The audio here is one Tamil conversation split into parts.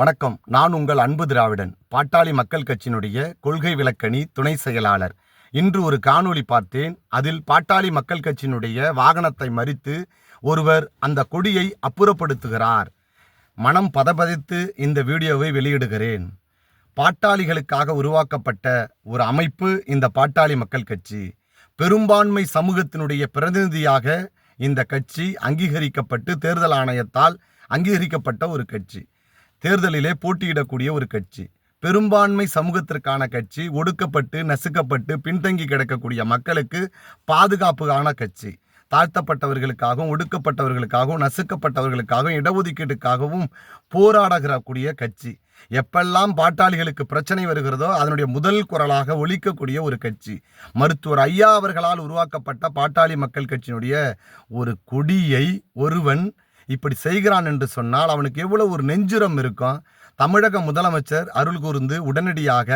வணக்கம். நான் உங்கள் அன்பு திராவிடன் பாட்டாளி மக்கள் கட்சியினுடைய கொள்கை விளக்கணி துணை செயலாளர். இன்று ஒரு காணொளி பார்த்தேன். அதில் பாட்டாளி மக்கள் கட்சியினுடைய வாகனத்தை மறித்து ஒருவர் அந்த கொடியை அப்புறப்படுத்துகிறார். மனம் பதபதித்து இந்த வீடியோவை வெளியிடுகிறேன். பாட்டாளிகளுக்காக உருவாக்கப்பட்ட ஒரு அமைப்பு இந்த பாட்டாளி மக்கள் கட்சி. பெரும்பான்மை சமூகத்தினுடைய பிரதிநிதியாக இந்த கட்சி அங்கீகரிக்கப்பட்டு தேர்தல் ஆணையத்தால் அங்கீகரிக்கப்பட்ட ஒரு கட்சி. தேர்தலிலே போட்டியிடக்கூடிய ஒரு கட்சி. பெரும்பான்மை சமூகத்திற்கான கட்சி ஒடுக்கப்பட்டு நசுக்கப்பட்டு பின்தங்கி கிடக்கக்கூடிய மக்களுக்கு பாதுகாப்புக்கான கட்சி. தாழ்த்தப்பட்டவர்களுக்காகவும் ஒடுக்கப்பட்டவர்களுக்காகவும் நசுக்கப்பட்டவர்களுக்காகவும் இடஒதுக்கீட்டுக்காகவும் போராடக்கூடிய கட்சி. எப்பெல்லாம் பாட்டாளிகளுக்கு பிரச்சனை வருகிறதோ அதனுடைய முதல் குரலாக ஒழிக்கக்கூடிய ஒரு கட்சி. மருத்துவர் ஐயா அவர்களால் உருவாக்கப்பட்ட பாட்டாளி மக்கள் கட்சியினுடைய ஒரு கொடியை ஒருவன் இப்படி செய்கிறான் என்று சொன்னால் அவனுக்கு எவ்வளோ ஒரு நெஞ்சுரம் இருக்கும். தமிழக முதலமைச்சர் அருள் கூர்ந்து உடனடியாக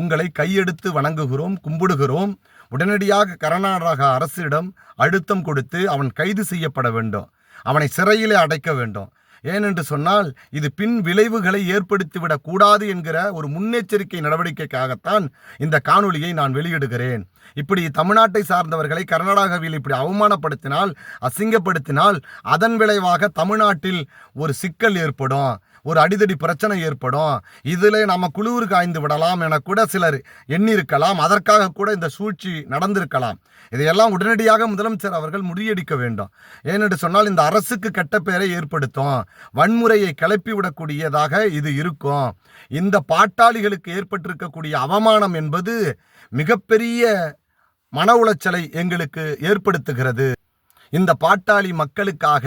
உங்களை கையெடுத்து வணங்குகிறோம் கும்பிடுகிறோம். உடனடியாக கர்நாடக அரசிடம் அழுத்தம் கொடுத்து அவன் கைது செய்யப்பட வேண்டும். அவனை சிறையிலே அடைக்க வேண்டும். ஏனென்று சொன்னால் இது பின் விளைவுகளை ஏற்படுத்திவிடக் கூடாது என்கிற ஒரு முன்னெச்சரிக்கை நடவடிக்கைக்காகத்தான் இந்த காணொலியை நான் வெளியிடுகிறேன். இப்படி தமிழ்நாட்டை சார்ந்தவர்களை கர்நாடகாவில் இப்படி அவமானப்படுத்தினால் அசிங்கப்படுத்தினால் அதன் விளைவாக தமிழ்நாட்டில் ஒரு சிக்கல் ஏற்படும். ஒரு அடிதடி பிரச்சனை ஏற்படும். இதில் நம்ம குழுவிற்கு காய்ந்து விடலாம் என கூட சிலர் எண்ணியிருக்கலாம். அதற்காக கூட இந்த சூழ்ச்சி நடந்திருக்கலாம். இதையெல்லாம் உடனடியாக முதலமைச்சர் அவர்கள் முறியடிக்க வேண்டும். ஏனென்று சொன்னால் இந்த அரசுக்கு கெட்ட பெயரை ஏற்படுத்தும். வன்முறையை கிளப்பி விடக்கூடியதாக இது இருக்கும். இந்த பாட்டாளிகளுக்கு ஏற்பட்டிருக்கக்கூடிய அவமானம் என்பது மிகப்பெரிய மன உளைச்சலை எங்களுக்கு ஏற்படுத்துகிறது. இந்த பாட்டாளி மக்களுக்காக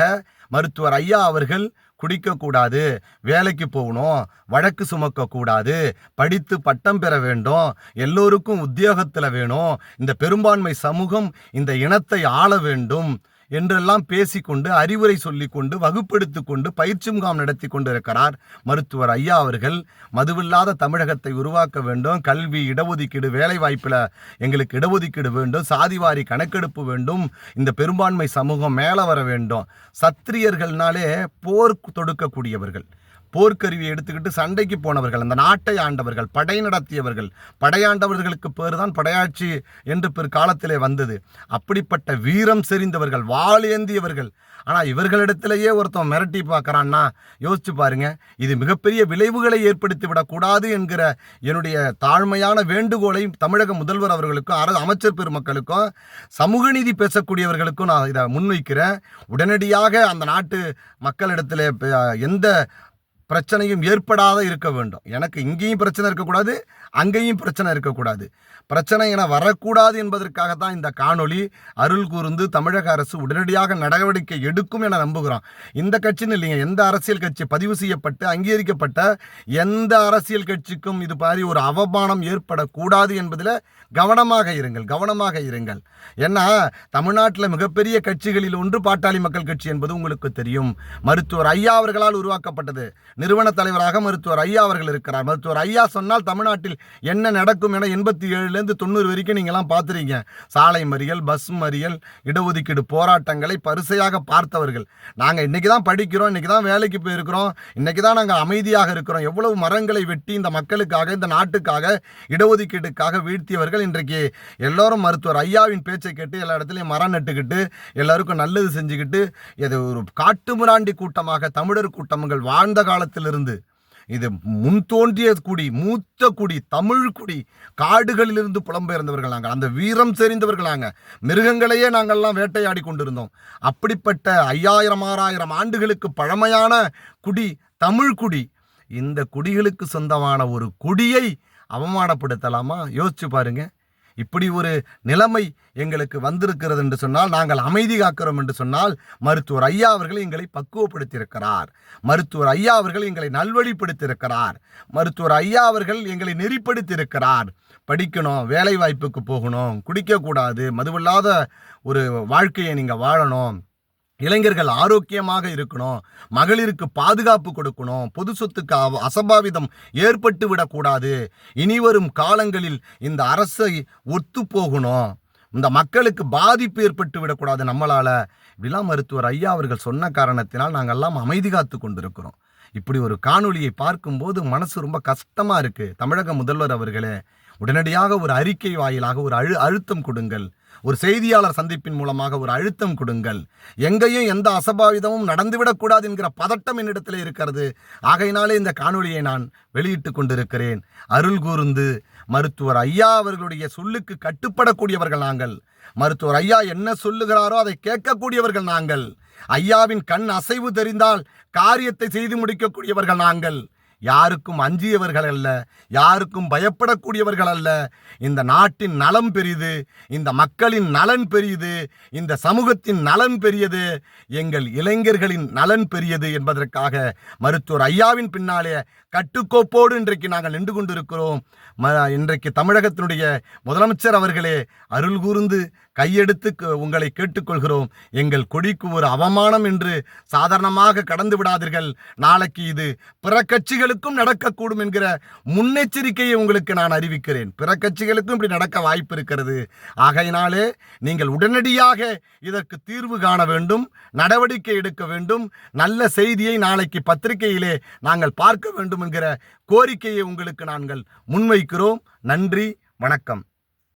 மருத்துவர் ஐயா அவர்கள் குடிக்கக்கூடாது வேலைக்கு போகணும் வழக்கு சுமக்கக்கூடாது படித்து பட்டம் பெற வேண்டும் எல்லோருக்கும் உத்தியோகத்தில் வேணும் இந்த பெரும்பான்மை சமூகம் இந்த இனத்தை ஆள வேண்டும் என்றெல்லாம் பேசிக்கொண்டு அறிவுரை சொல்லிக்கொண்டு வகுப்படுத்தி கொண்டு பயிற்சி முகாம் நடத்தி கொண்டிருக்கிறார் மருத்துவர் ஐயா அவர்கள். மதுவில்லாத தமிழகத்தை உருவாக்க வேண்டும். கல்வி இடஒதுக்கீடு வேலை வாய்ப்பில் எங்களுக்கு இடஒதுக்கீடு வேண்டும். சாதிவாரி கணக்கெடுப்பு வேண்டும். இந்த பெரும்பான்மை சமூகம் மேலே வர வேண்டும். சத்திரியர்கள்னாலே போர் தொடுக்கக்கூடியவர்கள். போர்க்கருவியை எடுத்துக்கிட்டு சண்டைக்கு போனவர்கள் அந்த நாட்டை ஆண்டவர்கள் படை நடத்தியவர்கள் படையாண்டவர்களுக்கு பேர் தான் படையாட்சி என்று பிற்காலத்திலே வந்தது. அப்படிப்பட்ட வீரம் செறிந்தவர்கள் வாளியந்தியவர்கள் ஆனால் இவர்களிடத்திலேயே ஒருத்தன் மிரட்டி பார்க்குறான்னா யோசிச்சு பாருங்க இது மிகப்பெரிய விளைவுகளை ஏற்படுத்தி விடக்கூடாது என்கிற என்னுடைய தாழ்மையான வேண்டுகோளை தமிழக முதல்வர் அவர்களுக்கும் அரசு அமைச்சர் பெருமக்களுக்கும் சமூக நீதி பேசக்கூடியவர்களுக்கும் நான் இதை முன்வைக்கிறேன். உடனடியாக அந்த நாட்டு மக்களிடத்தில் எந்த பிரச்சனையும் ஏற்படாத இருக்க வேண்டும். எனக்கு இங்கேயும் பிரச்சனை இருக்கக்கூடாது அங்கேயும் பிரச்சனை இருக்கக்கூடாது. பிரச்சனை என வரக்கூடாது என்பதற்காகத்தான் இந்த காணொளி அருள் கூர்ந்து தமிழக அரசு உடனடியாக நடவடிக்கை எடுக்கும் என நம்புகிறோம். இந்த கட்சின்னு இல்லைங்க எந்த அரசியல் கட்சி பதிவு செய்யப்பட்டு அங்கீகரிக்கப்பட்ட எந்த அரசியல் கட்சிக்கும் இது மாதிரி ஒரு அவமானம் ஏற்படக்கூடாது என்பதில் கவனமாக இருங்கள் கவனமாக இருங்கள். ஏன்னா தமிழ்நாட்டில் மிகப்பெரிய கட்சிகளில் ஒன்று பாட்டாளி மக்கள் கட்சி என்பது உங்களுக்கு தெரியும். மருத்துவர் ஐயா அவர்களால் உருவாக்கப்பட்டது. நிறுவன தலைவராக மருத்துவர் ஐயா அவர்கள் இருக்கிறார். மருத்துவர் ஐயா சொன்னால் தமிழ்நாட்டில் என்ன நடக்கும் என எண்பத்தி ஏழுலேருந்து தொண்ணூறு வரைக்கும் நீங்களாம் பார்த்துறீங்க சாலை மறியல் பஸ் மறியல் இடஒதுக்கீடு போராட்டங்களை பரிசையாக பார்த்தவர்கள். நாங்கள் இன்றைக்கி தான் படிக்கிறோம் இன்றைக்கி தான் வேலைக்கு போயிருக்கிறோம் இன்றைக்கி தான் நாங்கள் அமைதியாக இருக்கிறோம். எவ்வளவு மரங்களை வெட்டி இந்த மக்களுக்காக இந்த நாட்டுக்காக இடஒதுக்கீட்டுக்காக வீழ்த்தியவர்கள் இன்றைக்கு எல்லோரும் மருத்துவர் ஐயாவின் பேச்சை கேட்டு எல்லா இடத்துலையும் மரம் நட்டுக்கிட்டு எல்லாருக்கும் நல்லது செஞ்சுக்கிட்டு இது ஒரு காட்டுமிராண்டி கூட்டமாக தமிழர் கூட்டங்கள் வாழ்ந்த காலத்திலிருந்து இது முன் தோன்றிய குடி மூத்த குடி தமிழ் குடி காடுகளிலிருந்து புலம்பெயர்ந்தவர்கள் நாங்கள். அந்த வீரம் செறிந்தவர்கள் நாங்கள் மிருகங்களையே நாங்கள்லாம் வேட்டையாடி கொண்டிருந்தோம். அப்படிப்பட்ட ஐயாயிரம் ஆறாயிரம் ஆண்டுகளுக்கு பழமையான குடி தமிழ் குடி. இந்த குடிகளுக்கு சொந்தமான ஒரு குடியை அவமானப்படுத்தலாமா? யோசிச்சு பாருங்கள் இப்படி ஒரு நிலைமை எங்களுக்கு வந்திருக்கிறது என்று சொன்னால் நாங்கள் அமைதி காக்கிறோம் என்று சொன்னால் மருத்துவர் ஐயா அவர்கள் எங்களை பக்குவப்படுத்தியிருக்கிறார். மருத்துவர் ஐயா அவர்கள் எங்களை நல்வழிப்படுத்தியிருக்கிறார். மருத்துவர் ஐயா அவர்கள் எங்களை நெறிப்படுத்தியிருக்கிறார். படிக்கணும் வேலை வாய்ப்புக்கு போகணும் குடிக்கக்கூடாது மதுவில்லாத ஒரு வாழ்க்கையை நீங்கள் வாழணும். இளைஞர்கள் ஆரோக்கியமாக இருக்கணும் மகளிருக்கு பாதுகாப்பு கொடுக்கணும் பொது சொத்துக்கு அசம்பாவிதம் ஏற்பட்டு விடக்கூடாது. இனி வரும் காலங்களில் இந்த அரசை ஒத்து போகணும். இந்த மக்களுக்கு பாதிப்பு ஏற்பட்டு விடக்கூடாது நம்மளால். விழா மருத்துவர் ஐயா அவர்கள் சொன்ன காரணத்தினால் நாங்கள்லாம் அமைதி காத்து கொண்டிருக்கிறோம். இப்படி ஒரு காணொளியை பார்க்கும்போது மனசு ரொம்ப கஷ்டமாக இருக்குது தமிழக முதல்வர் அவர்களே உடனடியாக ஒரு அறிக்கை வாயிலாக ஒரு அழு அழுத்தம் கொடுங்கள். ஒரு செய்தியாளர் சந்திப்பின் மூலமாக ஒரு அழுத்தம் கொடுங்கள். எங்கேயும் எந்த அசபாவிதமும் நடந்துவிடக்கூடாது என்கிற பதட்டம் என்னிடத்தில் இருக்கிறது. ஆகையினாலே இந்த காணொளியை நான் வெளியிட்டு கொண்டிருக்கிறேன். அருள் கூர்ந்து மருத்துவர் ஐயா அவர்களுடைய சொல்லுக்கு கட்டுப்படக்கூடியவர்கள் நாங்கள். மருத்துவர் ஐயா என்ன சொல்லுகிறாரோ அதை கேட்கக்கூடியவர்கள் நாங்கள். ஐயாவின் கண் அசைவு தெரிந்தால் காரியத்தை செய்து முடிக்கக்கூடியவர்கள் நாங்கள். யாருக்கும் அஞ்சியவர்கள் அல்ல யாருக்கும் பயப்படக்கூடியவர்கள் அல்ல. இந்த நாட்டின் நலம் பெரியது இந்த மக்களின் நலன் பெரியது இந்த சமூகத்தின் நலன் பெரியது எங்கள் இளைஞர்களின் நலன் பெரியது என்பதற்காக மருத்துவர் ஐயாவின் பின்னாலே கட்டுக்கோப்போடு இன்றைக்கு நாங்கள் நின்று கொண்டிருக்கிறோம். இன்றைக்கு தமிழகத்தினுடைய முதலமைச்சர் அவர்களே அருள் கூர்ந்து கையெடுத்து உங்களை கேட்டுக்கொள்கிறோம். எங்கள் கொடிக்கு ஒரு அவமானம் என்று சாதாரணமாக கடந்து விடாதீர்கள். நாளைக்கு இது பிற கட்சிகளுக்கும் நடக்கக்கூடும் என்கிற முன்னெச்சரிக்கையை உங்களுக்கு நான் அறிவிக்கிறேன். பிற கட்சிகளுக்கும் இப்படி நடக்க வாய்ப்பு இருக்கிறது. ஆகையினாலே நீங்கள் உடனடியாக இதற்கு தீர்வு காண வேண்டும் நடவடிக்கை எடுக்க வேண்டும். நல்ல செய்தியை நாளைக்கு பத்திரிகையிலே நாங்கள் பார்க்க வேண்டும் என்கிற கோரிக்கையை உங்களுக்கு நாங்கள் முன்வைக்கிறோம். நன்றி வணக்கம்.